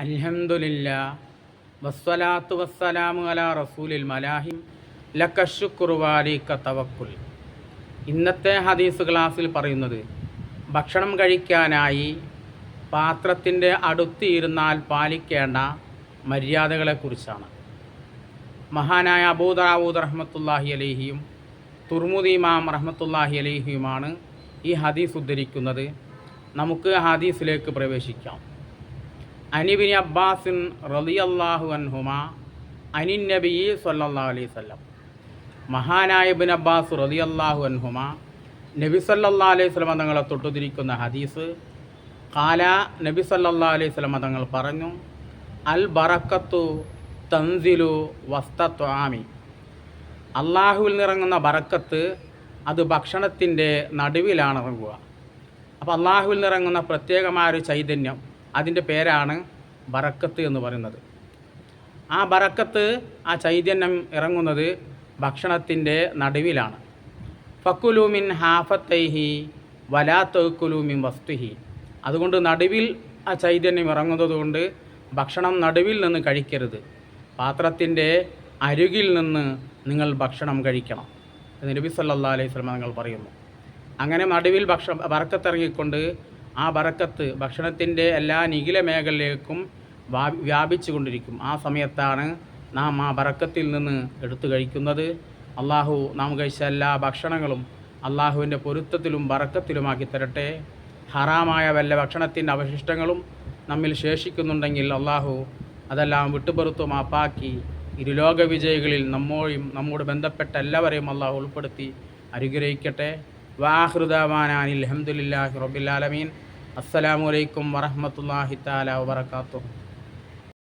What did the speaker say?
അൽഹംദുലില്ല വസ്സലാത്തു വസ്സലാമു അലാ റസൂലിൽ മലാഹിം ലക്കശുക്കുറുവാലിക്ക തവക്കുൽ. ഇന്നത്തെ ഹദീസ് ക്ലാസ്സിൽ പറയുന്നത് ഭക്ഷണം കഴിക്കാനായി പാത്രത്തിന്റെ അടുത്തിരുന്നാൽ പാലിക്കേണ്ട മര്യാദകളെക്കുറിച്ചാണ്. മഹാനായ അബൂദാവൂദ് റഹ്മത്തുല്ലാഹി അലഹിയും തുർമുദി ഇമാം റഹ്മത്തുല്ലാഹി അലഹിയുമാണ് ഈ ഹദീസ് ഉദ്ധരിക്കുന്നത്. നമുക്ക് ഹദീസിലേക്ക് പ്രവേശിക്കാം. അനിബിനി അബ്ബാസിൻ റളിയല്ലാഹു അൻഹുമ അനിൻ നബി സല്ലാ അലൈഹി വസല്ലം മഹാനായ ഇബിൻ അബ്ബാസ് റളിയല്ലാഹു അൻഹുമ നബി സല്ലാ അലൈഹി വസല്ലം തങ്ങളെ തൊട്ടുതിരിക്കുന്ന ഹദീസ്. കാല നബി സല്ലാ അലൈഹി വസല്ലം തങ്ങൾ പറഞ്ഞു അൽ ബറക്കത്തു തൻസിലു വസ്തത്വാമി അള്ളാഹുവിൽ നിറങ്ങുന്ന ബറക്കത്ത് അത് ഭക്ഷണത്തിന്റെ നടുവിലാണ് ഇറങ്ങുക. അപ്പോൾ അള്ളാഹുവിൽ നിറങ്ങുന്ന പ്രത്യേകമായ ഒരു ചൈതന്യം അതിന്റെ പേരാണ് ബറക്കത്ത് എന്ന് പറയുന്നത്. ആ ബറക്കത്ത് ആ ചൈതന്യം ഇറങ്ങുന്നത് ഭക്ഷണത്തിന്റെ നടുവിലാണ്. ഫക്കുലൂമിൻ ഹാഫത്തൈഹി വലാത്തൊക്കുലൂമിൻ വസ്തുഹി. അതുകൊണ്ട് നടുവിൽ ആ ചൈതന്യം ഇറങ്ങുന്നത് കൊണ്ട് ഭക്ഷണം നടുവിൽ നിന്ന് കഴിക്കരുത്. പാത്രത്തിന്റെ അരുകിൽ നിന്ന് നിങ്ങൾ ഭക്ഷണം കഴിക്കണം നബി സല്ലാ അലൈഹി സ്വലമ നിങ്ങൾ പറയുന്നു. അങ്ങനെ നടുവിൽ ഭക്ഷണം ബറക്കത്തിറങ്ങിക്കൊണ്ട് ആ ബറക്കത്ത് ഭക്ഷണത്തിന്റെ എല്ലാ നിഖില മേഖലയിലേക്കും വ്യാപിച്ചു കൊണ്ടിരിക്കും ആ സമയത്താണ് നാം ആ ബറക്കത്തിൽ നിന്ന് എടുത്തു കഴിക്കുന്നത്. അള്ളാഹു നാം കഴിച്ച എല്ലാ ഭക്ഷണങ്ങളും അള്ളാഹുവിന്റെ പൊരുത്തത്തിലും ബറക്കത്തിലുമാക്കി തരട്ടെ. ഹറാമായ വല്ല ഭക്ഷണത്തിന്റെ അവശിഷ്ടങ്ങളും നമ്മിൽ ശേഷിക്കുന്നുണ്ടെങ്കിൽ അള്ളാഹു അതെല്ലാം വിട്ടുപുറത്തു മാപ്പാക്കി ഇരുലോക വിജയികളിൽ നമ്മോയും നമ്മോട് ബന്ധപ്പെട്ട എല്ലാവരെയും അള്ളാഹു ഉൾപ്പെടുത്തി അനുഗ്രഹിക്കട്ടെ. വാഹൃദാമാനാൻ അലഹമുല്ലാഹി റബിലാലമീൻ അസ്സലാമു അലൈക്കും വറഹമത്തല്ലാഹി താല വബർക്കാത്തു